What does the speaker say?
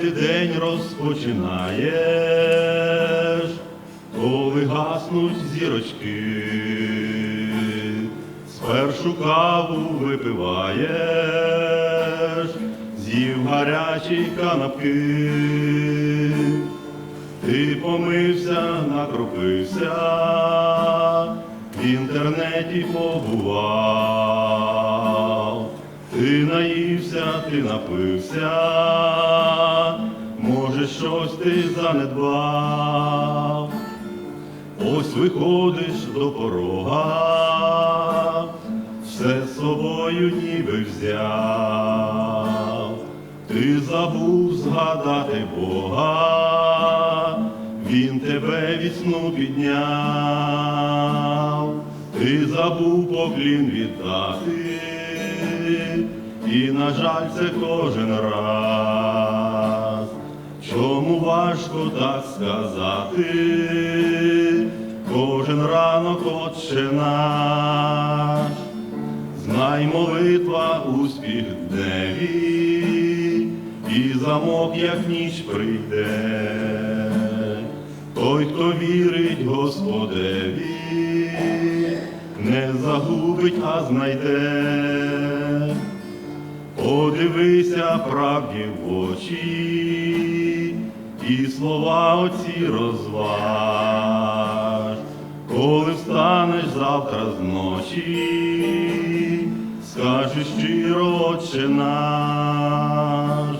ти день розпочинаєш, коли гаснуть зірочки, спершу каву випиваєш, з'їв гарячі канапки, ти помився, накропився, в інтернеті побував. Ти наївся, ти напився, може, щось ти занедбав. Ось виходиш до порога, все з собою ніби взяв. Ти забув згадати Бога, Він тебе від сну підняв, ти забув поклін віддати, і, на жаль, це кожен раз. Чому важко так сказати, кожен ранок отче наш, знай молитва успіх дневі, і замок, як ніч прийде, той, хто вірить Господеві, загубить, а знайде. Подивися правді в очі, і слова оці розваж, коли встанеш завтра зночі, скажи щиро, Отче наш.